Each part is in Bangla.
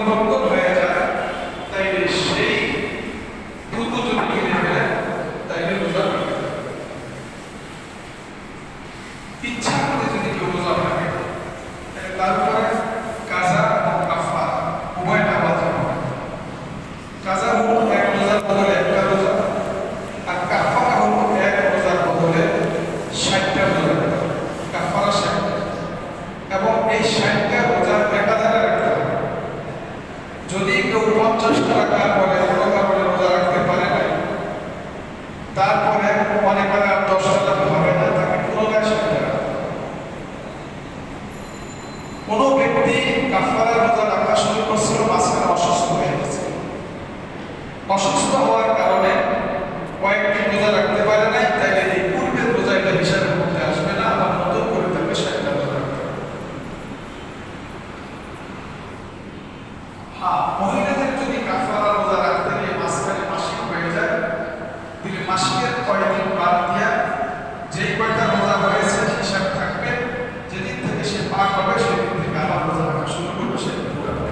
বিভক্ত তারপরে অনেক আর দশ টাকা হবে না, তাকে পুনরায় রাখতে কোনো ব্যক্তি কাফারা রোজা রাখা শুরু করছিল মাঝখানে অসুস্থ হয়ে গেছে। অসুস্থ হওয়ার কারণে কয়েকটি রোজা রাখতে পারে নাই, তাইলে এই পূর্বের রোজা এটা হিসাবের মধ্যে আসবে না, আবার নতুন করে তাকে ষাটটা রাখতে হ্যাঁ মহিলাদের যদি কাফারা রোজা রাখতে গিয়ে মাঝখানে মাসিক হয়ে যায় তাহলে মাসিকের কয়দিন বাদ দিয়া যেই কয়টা রোজা হয়েছে হিসাব থাকবে যেদিন থেকে সে পাক হবে সেদিন থেকে আবার রোজা রাখা শুরু করবে সেদিন পুরো হবে।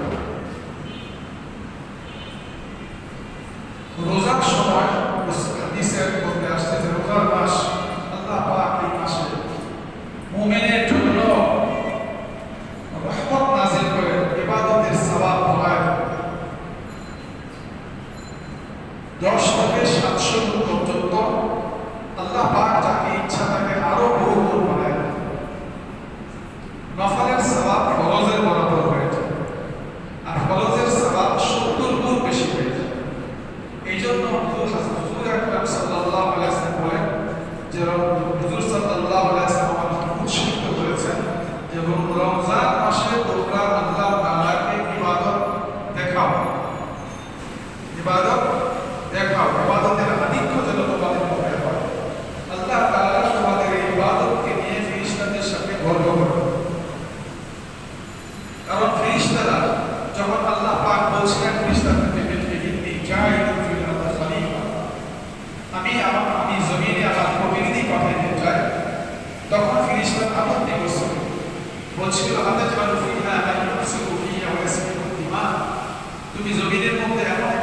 রোজার সময় হাদিসের মধ্যে আসছে যে রোজার মাস আল্লাহ পাক এই মাসে মুমিনের জন্য রহমত নাজিল করে ইবাদতের সওয়াব বাড়ায় দেন। দশ থেকে গুণ পর্যন্ত আল্লাহ পাক যাকে ইচ্ছা তাকে আরও বহু দেন। নফলের সওয়াব ফরজের বরাবর হয়ে যায়, আর ফরজের সওয়াব সত্তর গুণ বেশি হয়ে যায় এই জন্য হুজুর আকরাম সাল্লাল্লাহু আলাইহি ওয়াসাল্লাম বলেন যে হুজুর সাল্লাল্লাহু আলাইহি উৎসাহিত করেছেন যে রমজান মাসে তোমরা আল্লাহ তাআলাকে ইবাদত দেখাও ইবাদত দেখাও ইবাদতের আধিক্য যেন তোমাদের মধ্যে আল্লাহ তাআলা তোমাদের এই ইবাদতকে নিয়ে ফেরেশতাদের সাথে গর্ব করে। কারণ ফেরেশতারা যখন আল্লাহ পাক বলছিলেন ফেরেশতাদেরকে যে ইন্নী জাইলুন ফিল আরদি খলিফা। আমি আমার, আমি জমিনে আমার প্রতিনিধি পাঠাইতে চাই। তখন ফেরেশতা আপত্তি তুমি জমিনের মধ্যে এমন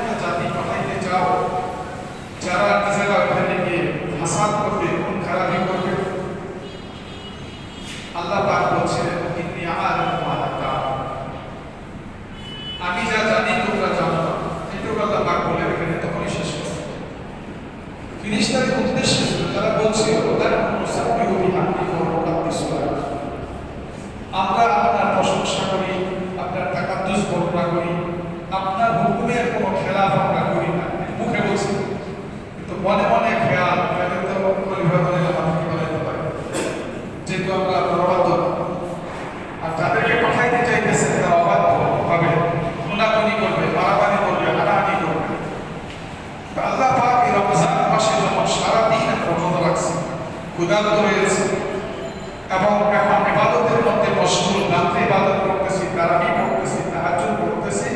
আল্লাহ পাক বলছিলেন ইন্নী আমি যা জানি, তোমরা জানো না। আল্লাহ পাক বলে তখনই শেষ উদ্দেশ্য তারা বলছিল তারা আপনার কোনো আমরা করি না। মনে মনে ক্ষুদান্ত রয়েছে। এবং এখন এবাদতের মধ্যে মশগুল, রাত্রে ইবাদত করতেছি তারা কি করতেছি তাহাজ করতেছি